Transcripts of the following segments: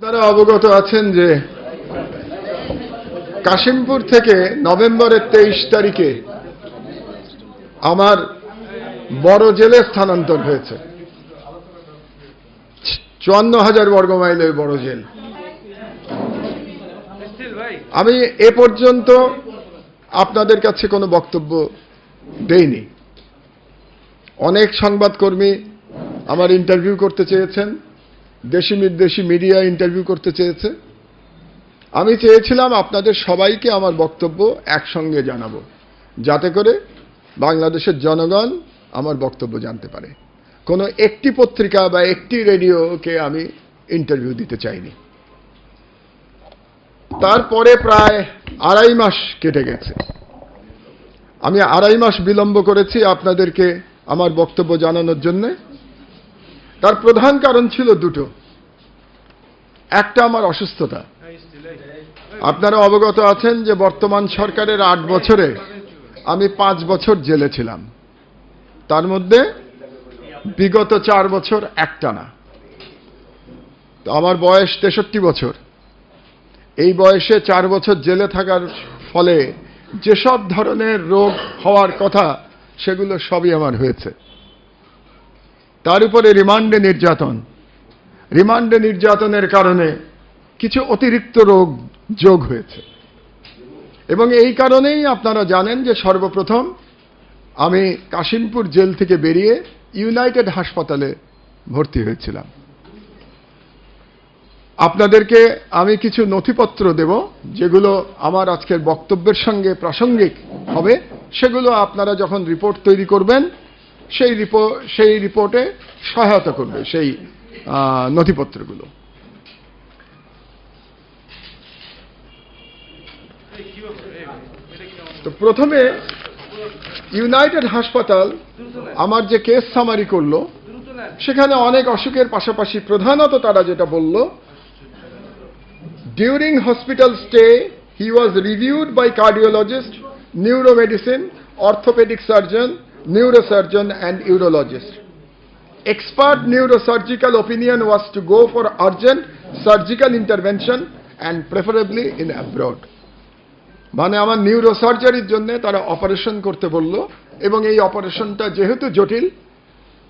আপনারা অবগত আছেন যে কাশিমপুর থেকে নভেম্বরের তেইশ তারিখে আমার বড় জেলে স্থানান্তর হয়েছে। চুয়ান্ন হাজার বর্গ মাইলের বড় জেল। আমি এ পর্যন্ত আপনাদের কাছে কোনো বক্তব্য দেইনি। অনেক সংবাদকর্মী আমার ইন্টারভিউ করতে চেয়েছেন। দেশি বিদেশি মিডিয়া ইন্টারভিউ করতে চেয়েছে। আমি চেয়েছিলাম আপনাদের সবাইকে আমার বক্তব্য একসঙ্গে জানাব, যাতে করে বাংলাদেশের জনগণ আমার বক্তব্য জানতে পারে। কোনো একটি পত্রিকা বা একটি রেডিওকে আমি ইন্টারভিউ দিতে চাইনি। তারপরে প্রায় আড়াই মাস কেটে গেছে। আমি আড়াই মাস বিলম্ব করেছি আপনাদেরকে আমার বক্তব্য জানানোর জন্যে। তার প্রধান কারণ ছিল দুটো। একটা আমার অসুস্থতা। আপনারা অবগত আছেন যে বর্তমান সরকারের আট বছরে আমি পাঁচ বছর জেলে ছিলাম। তার মধ্যে বিগত চার বছর একটানা। তো আমার বয়স তেষট্টি বছর। এই বয়সে চার বছর জেলে থাকার ফলে যেসব ধরনের রোগ হওয়ার কথা, সেগুলো সবই আমার হয়েছে। তার উপরে রিমান্ডে নির্যাতন। রিমান্ডে নির্যাতনের কারণে কিছু অতিরিক্ত রোগ যোগ হয়েছে। এবং এই কারণেই আপনারা জানেন যে সর্বপ্রথম আমি কাশিমপুর জেল থেকে বেরিয়ে ইউনাইটেড হাসপাতালে ভর্তি হয়েছিলাম। আপনাদেরকে আমি কিছু নথিপত্র দেব, যেগুলো আমার আজকের বক্তব্যের সঙ্গে প্রাসঙ্গিক হবে। সেগুলো আপনারা যখন রিপোর্ট তৈরি করবেন সেই রিপোর্ট সেই রিপোর্টে সহায়তা করবে, সেই নথিপত্রগুলো। তো প্রথমে ইউনাইটেড হাসপাতাল আমার যে কেস সামারি করল, সেখানে অনেক অসুখের পাশাপাশি প্রধানত তারা যেটা বলল during hospital stay he was reviewed by cardiologist neuromedicine orthopaedic surgeon neurosurgeon and urologist. Expert neurosurgical opinion was to go for urgent surgical intervention and preferably in abroad. মানে আমার নিউরোসার্জারির জন্য তারা অপারেশন করতে বলল এবং এই অপারেশনটা যেহেতু জটিল,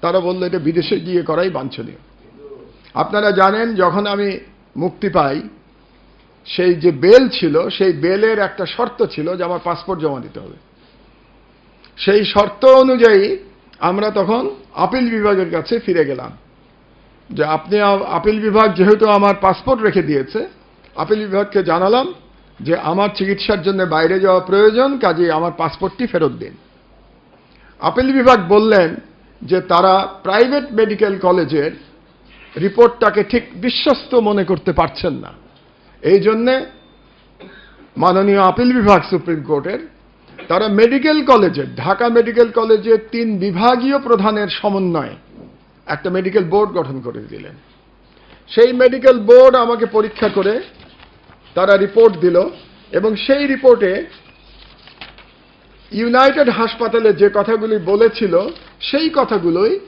তারা বলল এটা বিদেশে গিয়ে করাই বাঞ্ছনীয় আপনারা জানেন, যখন আমি মুক্তি পাই, সেই যে বেল ছিল, সেই বেলের একটা শর্ত ছিল যে আমার পাসপোর্ট জমা দিতে হবে সেই শর্ত অনুযায়ী আমরা তখন আপিল বিভাগের কাছে ফিরে গেলাম। যে আপনি আপিল বিভাগ যেহেতু আমার পাসপোর্ট রেখে দিয়েছে, আপিল বিভাগকে জানালাম যে আমার চিকিৎসার জন্য বাইরে যাওয়া প্রয়োজন কাজে আমার পাসপোর্টটি ফেরত দিন। আপিল বিভাগ বললেন যে তারা প্রাইভেট মেডিকেল কলেজের রিপোর্টটাকে ঠিক বিশ্বস্ত মনে করতে পারছেন না। এই জন্যে মাননীয় আপিল বিভাগ সুপ্রিম কোর্টের তারা মেডিকেল কলেজের ঢাকা মেডিকেল কলেজের তিন বিভাগীয় প্রধানের সমন্বয়ে একটা মেডিকেল বোর্ড গঠন করে দিলেন। সেই মেডিকেল বোর্ড আমাকে পরীক্ষা করে তারা রিপোর্ট দিল এবং সেই রিপোর্টে ইউনাইটেড হাসপাতালে যে কথাগুলি বলেছিল, সেই কথাগুলোই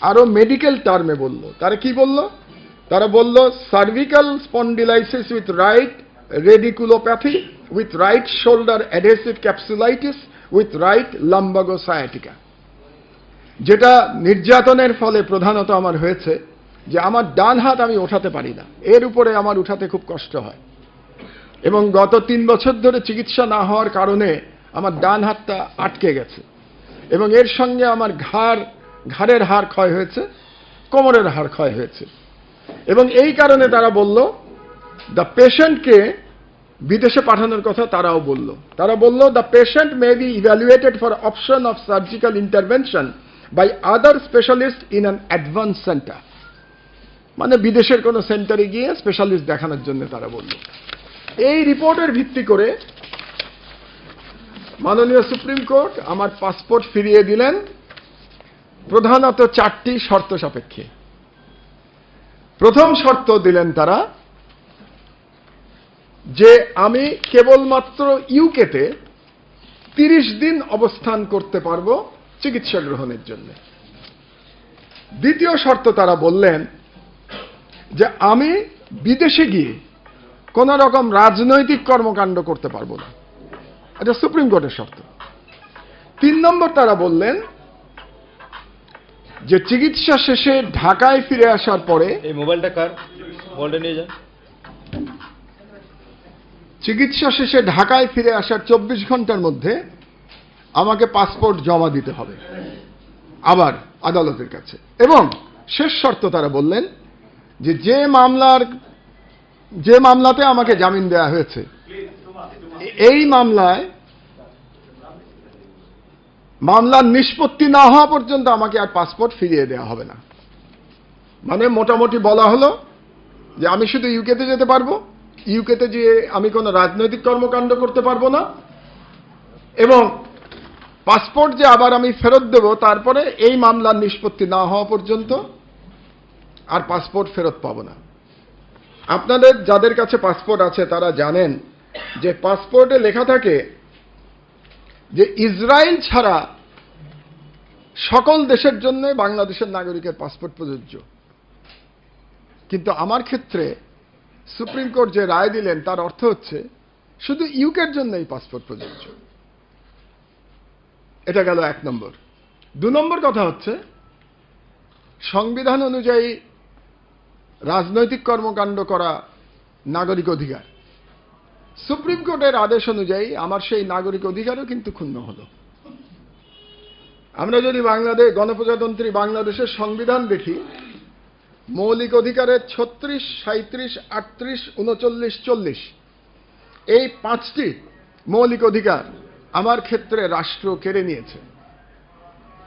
আরও মেডিকেল টার্মে বলল। তারা কি বলল? তারা বলল, cervical spondylosis with right radiculopathy with right shoulder adhesive capsulitis with right lumbago sciatica যেটা নির্যাতনের ফলে প্রধানত আমার হয়েছে যে আমার ডান হাত আমি ওঠাতে পারি না। এর উপরে আমার উঠাতে খুব কষ্ট হয়। এবং গত তিন বছর ধরে চিকিৎসা না হওয়ার কারণে আমার ডান হাতটা আটকে গেছে। এবং এর সঙ্গে আমার ঘাড়, ঘাড়ের হাড় ক্ষয় হয়েছে, কোমরের হাড় ক্ষয় হয়েছে। এবং এই কারণে তারা বলল দ্য পেশেন্টকে বিদেশে পাঠানোর কথা তারাও বলল। তারা বলল the patient may be evaluated for option of surgical intervention by other specialist in an advance centre মানে বিদেশের কোনো সেন্টারে গিয়ে স্পেশালিস্ট দেখানোর জন্য তারা বলল। এই রিপোর্টের ভিত্তি করে মাননীয় সুপ্রিম কোর্ট আমার পাসপোর্ট ফিরিয়ে দিলেন। প্রধানত চারটি শর্ত সাপেক্ষে। প্রথম শর্ত দিলেন তারা যে আমি কেবলমাত্র ইউকেতে তিরিশ দিন অবস্থান করতে পারব চিকিৎসা গ্রহণের জন্য। দ্বিতীয় শর্ত তারা বললেন যে আমি বিদেশে গিয়ে কোন রকম রাজনৈতিক কর্মকাণ্ড করতে পারব না। এটা সুপ্রিম কোর্টের শর্ত। তিন নম্বর তারা বললেন যে চিকিৎসা শেষে ঢাকায় ফিরে আসার পরে এই মোবাইলটা কার? মোবাইলটা নিয়ে যান। চিকিৎসা শেষে ঢাকায় ফিরে আসার চব্বিশ ঘণ্টার মধ্যে আমাকে পাসপোর্ট জমা দিতে হবে। আবার আদালতের কাছে। এবং শেষ শর্ত তারা বললেন যে যে মামলার, যে মামলাতে আমাকে জামিন দেওয়া হয়েছে, এই মামলায় মামলার নিষ্পত্তি না হওয়া পর্যন্ত আমাকে আর পাসপোর্ট ফিরিয়ে দেওয়া হবে না। মানে মোটামুটি বলা হলো যে আমি শুধু ইউকেতে যেতে পারব ইউকেতে গিয়ে আমি কোনো রাজনৈতিক কর্মকাণ্ড করতে পারব না, এবং পাসপোর্ট যে আবার আমি ফেরত দেব, তারপরে এই মামলার নিষ্পত্তি না হওয়া পর্যন্ত আর পাসপোর্ট ফেরত পাবো না। আপনাদের যাদের কাছে পাসপোর্ট আছে, তারা জানেন যে পাসপোর্টে লেখা থাকে যে ইসরায়েল ছাড়া সকল দেশের জন্য বাংলাদেশের নাগরিকের পাসপোর্ট প্রযোজ্য। কিন্তু আমার ক্ষেত্রে সুপ্রিম কোর্ট যে রায় দিলেন, তার অর্থ হচ্ছে শুধু ইউকের জন্য এই পাসপোর্ট প্রযোজ্য। এটা গেল এক নম্বর। দু নম্বর কথা হচ্ছে, সংবিধান অনুযায়ী রাজনৈতিক কর্মকাণ্ড করা নাগরিক অধিকার। সুপ্রিম কোর্টের আদেশ অনুযায়ী আমার সেই নাগরিক অধিকারও কিন্তু ক্ষুণ্ণ হলো। আমরা যদি বাংলাদেশ, গণপ্রজাতন্ত্রী বাংলাদেশের সংবিধান দেখি মৌলিক অধিকারের ছত্রিশ সাঁত্রিশ আটত্রিশ, উনচল্লিশ, চল্লিশ। এই পাঁচটি মৌলিক অধিকার আমার ক্ষেত্রে রাষ্ট্র কেড়ে নিয়েছে।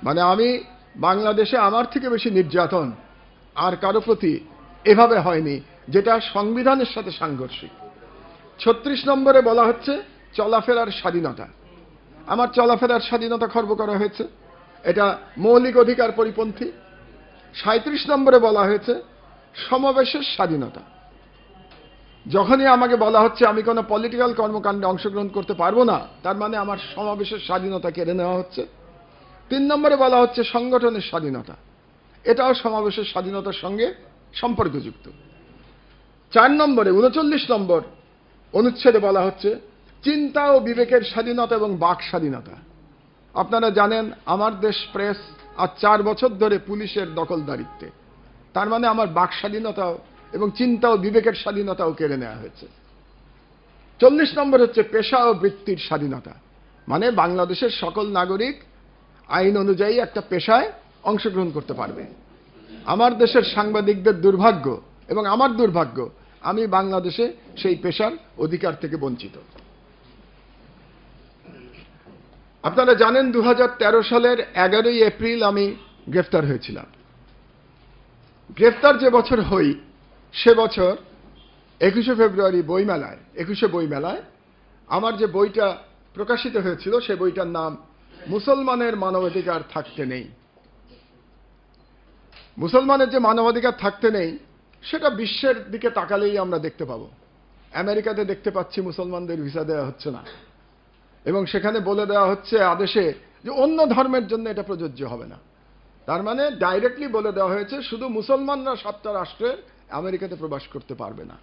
মানে আমি বাংলাদেশে আমার থেকে বেশি নির্যাতন আর কারও প্রতি এভাবে হয়নি, যেটা সংবিধানের সাথে সাংঘর্ষিক। ছত্রিশ নম্বরে বলা হচ্ছে চলাফেরার স্বাধীনতা। আমার চলাফেরার স্বাধীনতা খর্ব করা হয়েছে। এটা মৌলিক অধিকার পরিপন্থী সাঁত্রিশ নম্বরে বলা হয়েছে, সমাবেশের স্বাধীনতা। যখনই আমাকে বলা হচ্ছে, আমি কোনো পলিটিক্যাল কর্মকাণ্ডে অংশগ্রহণ করতে পারব না, তার মানে আমার সমাবেশের স্বাধীনতা কেড়ে নেওয়া হচ্ছে। তিন নম্বরে বলা হচ্ছে, সংগঠনের স্বাধীনতা। এটাও সমাবেশের স্বাধীনতার সঙ্গে সম্পর্কযুক্ত। চার নম্বরে, উনচল্লিশ নম্বর অনুচ্ছেদে বলা হচ্ছে, চিন্তা ও বিবেকের স্বাধীনতা এবং বাক স্বাধীনতা। আপনারা জানেন, আমার দেশ প্রেস আর চার বছর ধরে পুলিশের দখলদারিত্বে। তার মানে আমার বাক স্বাধীনতাও এবং চিন্তা ও বিবেকের স্বাধীনতাও কেড়ে নেওয়া হয়েছে। চল্লিশ নম্বর হচ্ছে পেশা ও বৃত্তির স্বাধীনতা। মানে বাংলাদেশের সকল নাগরিক আইন অনুযায়ী একটা পেশায় অংশগ্রহণ করতে পারবে। আমার দেশের সাংবাদিকদের দুর্ভাগ্য এবং আমার দুর্ভাগ্য, আমি বাংলাদেশে সেই পেশার অধিকার থেকে বঞ্চিত। আপনারা জানেন দু হাজার তেরো সালের এগারোই এপ্রিল আমি গ্রেফতার হয়েছিলাম। গ্রেফতার যে বছর হই, সে বছর একুশে ফেব্রুয়ারি বইমেলায়, একুশে বইমেলায় আমার যে বইটা প্রকাশিত হয়েছিল, সে বইটার নাম মুসলমানের মানবাধিকার থাকতে নেই। মুসলমানের যে মানবাধিকার থাকতে নেই, সেটা বিশ্বের দিকে তাকালেই আমরা দেখতে পাবো। আমেরিকাতে দেখতে পাচ্ছি মুসলমানদের ভিসা দেওয়া হচ্ছে না। এবং সেখানে বলে দেওয়া হচ্ছে আদেশে যে অন্য ধর্মের জন্য এটা প্রযোজ্য হবে না। তার মানে ডাইরেক্টলি বলে দেওয়া হয়েছে, শুধু মুসলমানরা সাতটা রাষ্ট্রের আমেরিকাতে প্রবাস করতে পারবে না।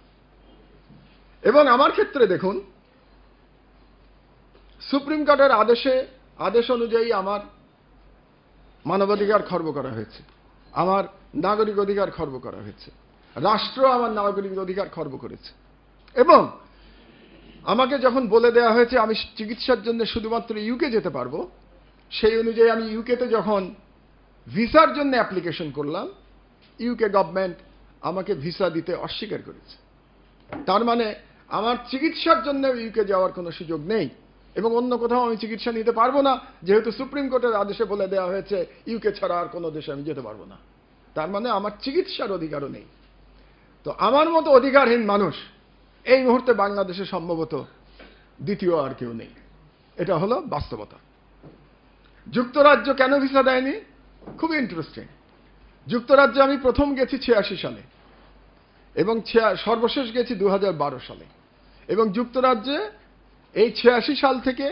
এবং আমার ক্ষেত্রে দেখুন, সুপ্রিম কোর্টের আদেশে, আদেশ অনুযায়ী আমার মানবাধিকার খর্ব করা হয়েছে। আমার নাগরিক অধিকার খর্ব করা হয়েছে। রাষ্ট্র আমার নাগরিক অধিকার খর্ব করেছে। এবং আমাকে যখন বলে দেওয়া হয়েছে, আমি চিকিৎসার জন্য শুধুমাত্র ইউকে যেতে পারব, সেই অনুযায়ী আমি ইউকেতে যখন ভিসার জন্য অ্যাপ্লিকেশন করলাম ইউকে গভর্নমেন্ট আমাকে ভিসা দিতে অস্বীকার করেছে। তার মানে আমার চিকিৎসার জন্য ইউকে যাওয়ার কোনো সুযোগ নেই, এবং অন্য কোথাও আমি চিকিৎসা নিতে পারব না, যেহেতু সুপ্রিম কোর্টের আদেশে বলে দেওয়া হয়েছে ইউকে ছাড়া আর কোনো দেশে আমি যেতে পারব না। তার মানে আমার চিকিৎসার অধিকারও নেই। তো আমার মতো অধিকারহীন মানুষ এই মুহূর্তে বাংলাদেশে সম্ভবত দ্বিতীয় আর কেউ নেই। এটা হলো বাস্তবতা। যুক্তরাজ্য কেন ভিসা দেয়নি? খুবই ইন্টারেস্টিং যুক্তরাজ্যে আমি প্রথম গেছি ছিয়াশি সালে এবং সর্বশেষ গেছি দু হাজার বারো সালে। এবং যুক্তরাজ্যে এই ছিয়াশি সাল থেকে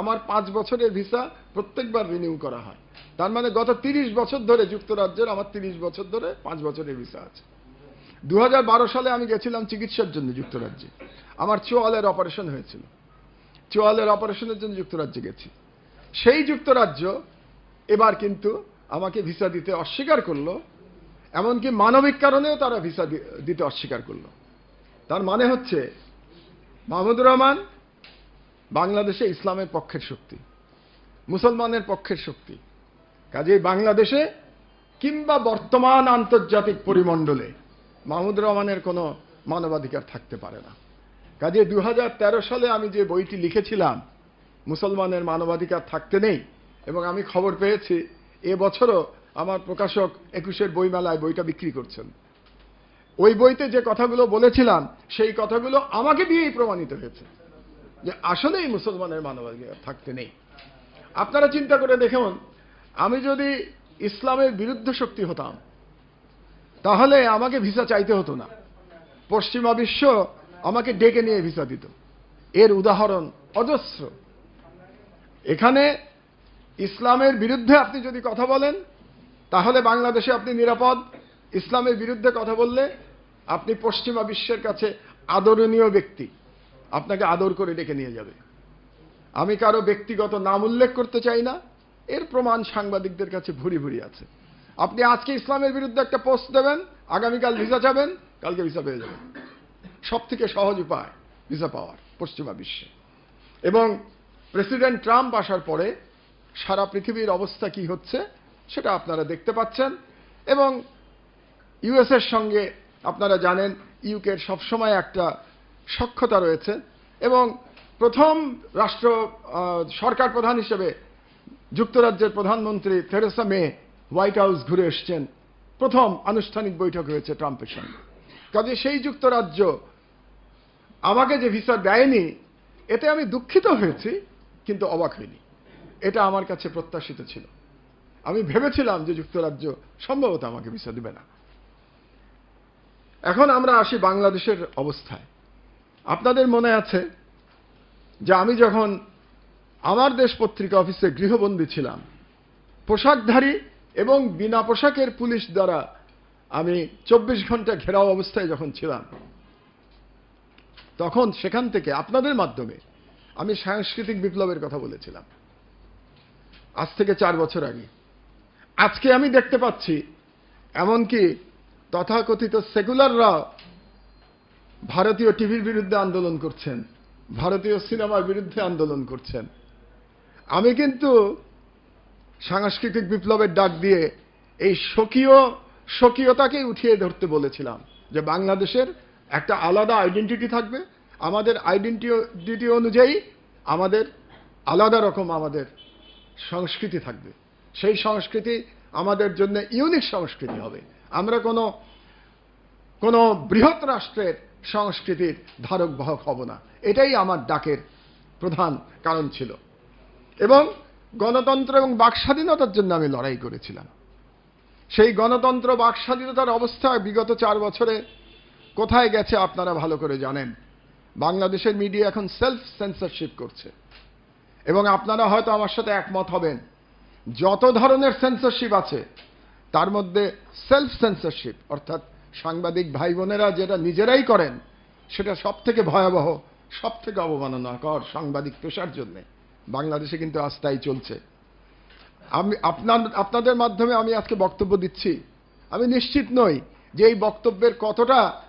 আমার পাঁচ বছরের ভিসা প্রত্যেকবার রিনিউ করা হয়। তার মানে গত তিরিশ বছর ধরে যুক্তরাজ্যের আমার তিরিশ বছর ধরে পাঁচ বছরের ভিসা আছে। দু হাজার বারো সালে আমি গেছিলাম চিকিৎসার জন্য যুক্তরাজ্যে। আমার চোয়ালের অপারেশন হয়েছিল। চোয়ালের অপারেশনের জন্য যুক্তরাজ্যে গেছি। সেই যুক্তরাজ্য এবার কিন্তু আমাকে ভিসা দিতে অস্বীকার করল, এমনকি মানবিক কারণেও তারা ভিসা দিতে অস্বীকার করল। তার মানে হচ্ছে, মাহমুদুর রহমান বাংলাদেশে ইসলামের পক্ষের শক্তি, মুসলমানের পক্ষের শক্তি। কাজেই বাংলাদেশে কিংবা বর্তমান আন্তর্জাতিক পরিমণ্ডলে মাহমুদুর রহমানের কোনো মানবাধিকার থাকতে পারে না। কাজে দু হাজার তেরো সালে আমি যে বইটি লিখেছিলাম, মুসলমানের মানবাধিকার থাকতে নেই এবং আমি খবর পেয়েছি, এ বছরও আমার প্রকাশক একুশের বইমেলায় বইটা বিক্রি করছেন। ওই বইতে যে কথাগুলো বলেছিলাম, সেই কথাগুলো আমাকে দিয়েই প্রমাণিত হয়েছে যে আসলেই মুসলমানের মানবাধিকার থাকতে নেই। আপনারা চিন্তা করে দেখুন, আমি যদি ইসলামের বিরুদ্ধ শক্তি হতাম তাহলে আমাকে ভিসা চাইতে হতো না। পশ্চিমা বিশ্ব আমাকে ডেকে নিয়ে ভিসা দিত। এর উদাহরণ অজস্র। এখানে ইসলামের বিরুদ্ধে আপনি যদি কথা বলেন, তাহলে বাংলাদেশে আপনি নিরাপদ। ইসলামের বিরুদ্ধে কথা বললে আপনি পশ্চিমা বিশ্বের কাছে আদরণীয় ব্যক্তি। আপনাকে আদর করে ডেকে নিয়ে যাবে। আমি কারও ব্যক্তিগত নাম উল্লেখ করতে চাই না। এর প্রমাণ সাংবাদিকদের কাছে ভুরি ভুরি আছে। আপনি আজকে ইসলামের বিরুদ্ধে একটা পোস্ট দেবেন, আগামীকাল ভিসা চাবেন, কালকে ভিসা পেয়ে যাবেন। সব থেকে সহজ উপায়, ভিসা পাওয়ার, পশ্চিমা বিশ্বে। এবং প্রেসিডেন্ট ট্রাম্প আসার পরে সারা পৃথিবীর অবস্থা কি হচ্ছে, সেটা আপনারা দেখতে পাচ্ছেন। এবং ইউএসের সঙ্গে আপনারা জানেন ইউকের সবসময় একটা সক্ষতা রয়েছে। এবং প্রথম রাষ্ট্র সরকার প্রধান হিসেবে যুক্তরাজ্যের প্রধানমন্ত্রী থেরেসা মে হোয়াইট হাউস ঘুরে এসছেন। প্রথম আনুষ্ঠানিক বৈঠক হয়েছে ট্রাম্পের সঙ্গে। কাজে সেই যুক্তরাজ্য আমাকে যে ভিসা দেয়নি, এতে আমি দুঃখিত হয়েছি, কিন্তু অবাক হইনি। এটা আমার কাছে প্রত্যাশিত ছিল। আমি ভেবেছিলাম যে যুক্তরাজ্য সম্ভবত আমাকে ভিসা দিবে না। এখন আমরা আসি বাংলাদেশের অবস্থায়। আপনাদের মনে আছে যে আমি যখন আমার দেশ পত্রিকা অফিসে গৃহবন্দী ছিলাম, পোশাকধারী এবং বিনা পোশাকের পুলিশ দ্বারা আমি চব্বিশ ঘণ্টা ঘেরাও অবস্থায় যখন ছিলাম, তখন সেখান থেকে আপনাদের মাধ্যমে আমি সাংস্কৃতিক বিপ্লবের কথা বলেছিলাম। আজ থেকে চার বছর আগে। আজকে আমি দেখতে পাচ্ছি, এমনকি তথাকথিত সেকুলাররা ভারতীয় টিভির বিরুদ্ধে আন্দোলন করছেন, ভারতীয় সিনেমার বিরুদ্ধে আন্দোলন করছেন। আমি কিন্তু সাংস্কৃতিক বিপ্লবের ডাক দিয়ে এই স্বকীয় স্বকীয়তাকেই উঠিয়ে ধরতে বলেছিলাম যে বাংলাদেশের একটা আলাদা আইডেন্টিটি থাকবে। আমাদের আইডেন্টিটি অনুযায়ী আমাদের আলাদা রকম আমাদের সংস্কৃতি থাকবে। সেই সংস্কৃতি আমাদের জন্য ইউনিক সংস্কৃতি হবে। আমরা কোনো কোনো বৃহৎ রাষ্ট্রের সংস্কৃতির ধারক বাহক হব না। এটাই আমার ডাকের প্রধান কারণ ছিল। এবং গণতন্ত্র এবং বাকস্বাধীনতার জন্য আমি লড়াই করেছিলাম। সেই গণতন্ত্র, বাকস্বাধীনতার অবস্থা বিগত চার বছরে কোথায় গেছে আপনারা ভালো করে জানেন। বাংলাদেশের মিডিয়া এখন সেলফ সেন্সরশিপ করছে। এবং আপনারা হয়তো আমার সাথে একমত হবেন, যত ধরনের সেন্সরশিপ আছে, তার মধ্যে সেলফ সেন্সরশিপ অর্থাৎ সাংবাদিক ভাই বোনেরা যেটা নিজেরাই করেন, সেটা সব থেকে ভয়াবহ সব থেকে অবমাননাকর সাংবাদিক পেশার জন্য। বাংলাদেশে কিন্তু আজ তাই চলছে। আমি, আপনার, আপনাদের মাধ্যমে আমি আজকে বক্তব্য দিচ্ছি। আমি নিশ্চিত নই যে এই বক্তব্যের কতটা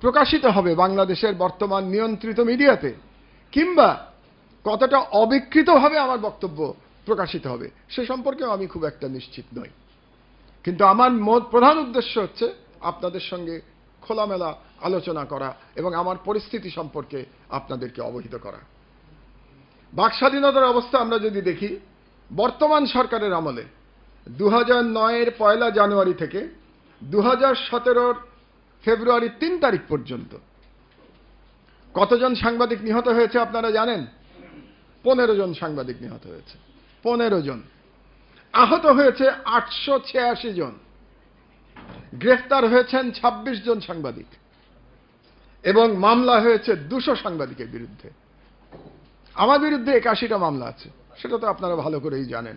প্রকাশিত হবে বাংলাদেশের বর্তমান নিয়ন্ত্রিত মিডিয়াতে, কিংবা কতটা অবিকৃতভাবে আমার বক্তব্য প্রকাশিত হবে, সে সম্পর্কেও আমি খুব একটা নিশ্চিত নই। কিন্তু আমার প্রধান উদ্দেশ্য হচ্ছে আপনাদের সঙ্গে খোলামেলা আলোচনা করা এবং আমার পরিস্থিতি সম্পর্কে আপনাদেরকে অবহিত করা। বাক স্বাধীনতার অবস্থা আমরা যদি দেখি, বর্তমান সরকারের আমলে দু হাজার নয়ের পয়লা জানুয়ারি থেকে দু হাজার সতেরোর ফেব্রুয়ারি তিন তারিখ পর্যন্ত। কতজন সাংবাদিক নিহত হয়েছে আপনারা জানেন? পনেরো জন সাংবাদিক নিহত হয়েছে। পনেরো জন আহত হয়েছে আটশো ছিয়াশি জন। গ্রেফতার হয়েছেন ২৬ জন সাংবাদিক। এবং মামলা হয়েছে দুশো সাংবাদিকের বিরুদ্ধে। আমার বিরুদ্ধে একাশিটা মামলা আছে, সেটা তো আপনারা ভালো করেই জানেন।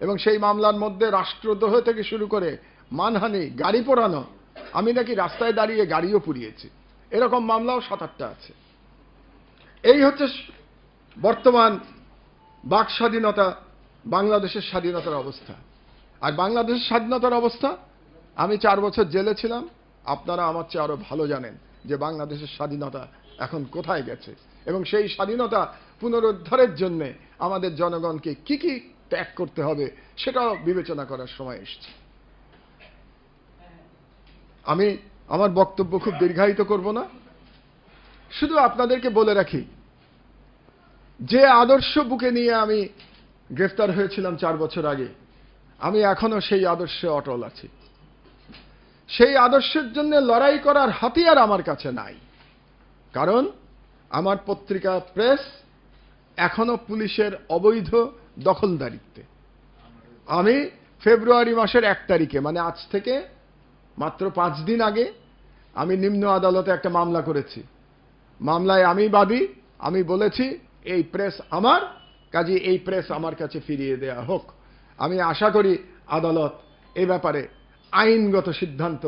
এবং সেই মামলার মধ্যে রাষ্ট্রদ্রোহ থেকে শুরু করে মানহানি, গাড়ি পোড়ানো, আমি নাকি রাস্তায় দাঁড়িয়ে গাড়িও পুড়িয়েছি। এরকম মামলাও সাত আটটা আছে। এই হচ্ছে বর্তমান বাক স্বাধীনতা, বাংলাদেশের স্বাধীনতার অবস্থা। আর বাংলাদেশের স্বাধীনতার অবস্থা, আমি চার বছর জেলে ছিলাম, আপনারা আমার চেয়ে আরও ভালো জানেন যে বাংলাদেশের স্বাধীনতা এখন কোথায় গেছে। এবং সেই স্বাধীনতা পুনরুদ্ধারের জন্য আমাদের জনগণকে কি কি ত্যাগ করতে হবে, সেটাও বিবেচনা করার সময় এসেছে। আমি আমার বক্তব্য খুব দীর্ঘায়িত করব না। শুধু আপনাদেরকে বলে রাখি, যে আদর্শ বুকে নিয়ে আমি গ্রেফতার হয়েছিলাম চার বছর আগে, আমি এখনও সেই আদর্শে অটল আছি। সেই আদর্শের জন্য লড়াই করার হাতিয়ার আমার কাছে নাই। কারণ, আমার পত্রিকা প্রেস এখনও পুলিশের অবৈধ দখলদারিত্বে। আমি ফেব্রুয়ারি মাসের এক তারিখে মানে আজ থেকে মাত্র পাঁচ দিন আগে, আমি নিম্ন আদালতে একটা মামলা করেছি। মামলায় আমি বাদী, আমি বলেছি, এই প্রেস আমার, কাজে এই প্রেস আমার কাছে ফিরিয়ে দেয়া হোক। আমি আশা করি আদালত এ ব্যাপারে আইনগত সিদ্ধান্ত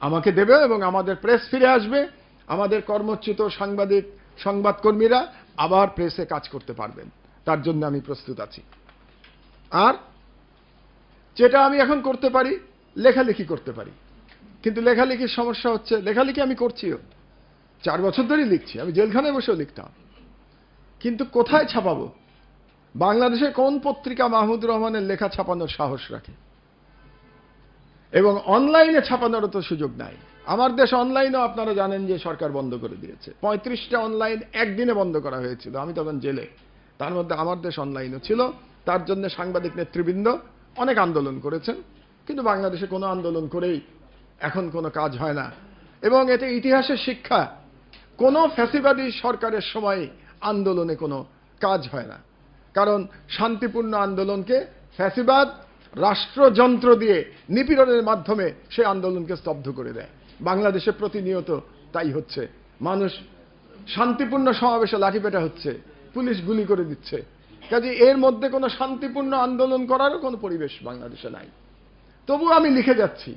আমাকে দেবে এবং আমাদের প্রেস ফিরে আসবে। আমাদের কর্মচ্যুত সাংবাদিক, সংবাদকর্মীরা আবার প্রেসে কাজ করতে পারবেন। তার জন্য আমি প্রস্তুত আছি। আর যেটা আমি এখন করতে পারি, লেখালেখি করতে পারি। কিন্তু লেখালেখির সমস্যা হচ্ছে, লেখালেখি আমি করছিও। চার বছর ধরেই লিখছি, আমি জেলখানায় বসেও লিখতাম। কিন্তু কোথায় ছাপাবো? বাংলাদেশের কোন পত্রিকা মাহমুদুর রহমানের লেখা ছাপানোর সাহস রাখে? এবং অনলাইনে ছাপানোরও তো সুযোগ নাই। আমার দেশ অনলাইনও আপনারা জানেন যে সরকার বন্ধ করে দিয়েছে। পঁয়ত্রিশটা অনলাইন একদিনে বন্ধ করা হয়েছিল। আমি তখন জেলে। তার মধ্যে আমার দেশ অনলাইনও ছিল। তার জন্য সাংবাদিক নেতৃবৃন্দ অনেক আন্দোলন করেছেন। কিন্তু বাংলাদেশে কোনো আন্দোলন করেই এখন কোনো কাজ হয় না। এবং এতে ইতিহাসের শিক্ষা, কোনো ফ্যাসিবাদী সরকারের সময় আন্দোলনে কোনো কাজ হয় না। কারণ শান্তিপূর্ণ আন্দোলনকে ফ্যাসিবাদ, রাষ্ট্রযন্ত্র দিয়ে নিপীড়নের মাধ্যমে সে আন্দোলনকে স্তব্ধ করে দেয়। বাংলাদেশে প্রতিনিয়ত তাই হচ্ছে। মানুষ শান্তিপূর্ণ সমাবেশে লাঠিপেটা হচ্ছে, পুলিশ গুলি করে দিচ্ছে। কাজে এর মধ্যে কোনো শান্তিপূর্ণ আন্দোলন করারও কোনো পরিবেশ বাংলাদেশে নাই। তবু আমি লিখে যাচ্ছি,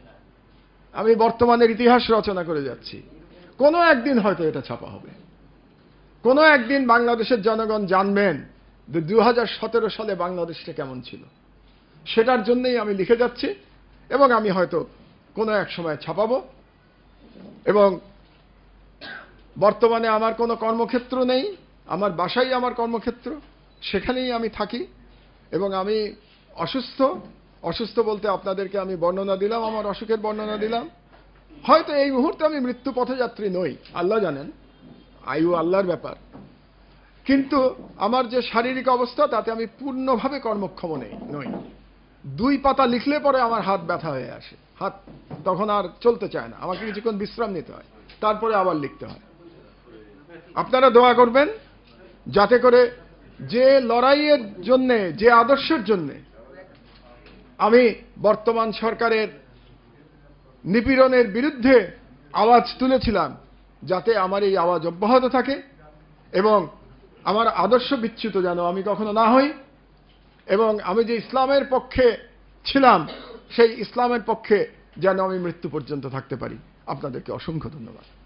আমি বর্তমানের ইতিহাস রচনা করে যাচ্ছি। কোনো একদিন হয়তো এটা ছাপা হবে। কোনো একদিন বাংলাদেশের জনগণ জানবেন যে দু হাজার সতেরো সালে বাংলাদেশটা কেমন ছিল। সেটার জন্যই আমি লিখে যাচ্ছি এবং আমি হয়তো কোনো এক সময় ছাপাবো। এবং বর্তমানে আমার কোনো কর্মক্ষেত্র নেই, আমার বাসাই আমার কর্মক্ষেত্র, সেখানেই আমি থাকি এবং আমি অসুস্থ অসুস্থ বলতে আপনাদেরকে আমি বর্ণনা দিলাম, আমার অসুখের বর্ণনা দিলাম। হয়তো এই মুহূর্তে আমি মৃত্যু পথযাত্রী নই, আল্লাহ জানেন, আয়ু আল্লাহর ব্যাপার। কিন্তু আমার যে শারীরিক অবস্থা, তাতে আমি পূর্ণভাবে কর্মক্ষম নেই, নই। দুই পাতা লিখলে পরে আমার হাত ব্যথা হয়ে আসে। হাত তখন আর চলতে চায় না। আমাকে কিছুক্ষণ বিশ্রাম নিতে হয়। তারপরে আবার লিখতে হয়। আপনারা দোয়া করবেন যাতে করে যে লড়াইয়ের জন্যে, যে আদর্শের জন্যে আমি বর্তমান সরকারের নিপীড়নের বিরুদ্ধে আওয়াজ তুলেছিলাম, যাতে আমার এই আওয়াজ অব্যাহত থাকে এবং আমার আদর্শ বিচ্যুত যেন আমি কখনো না হই। এবং আমি যে ইসলামের পক্ষে ছিলাম, সেই ইসলামের পক্ষে যেন আমি মৃত্যু পর্যন্ত থাকতে পারি। আপনাদেরকে অসংখ্য ধন্যবাদ।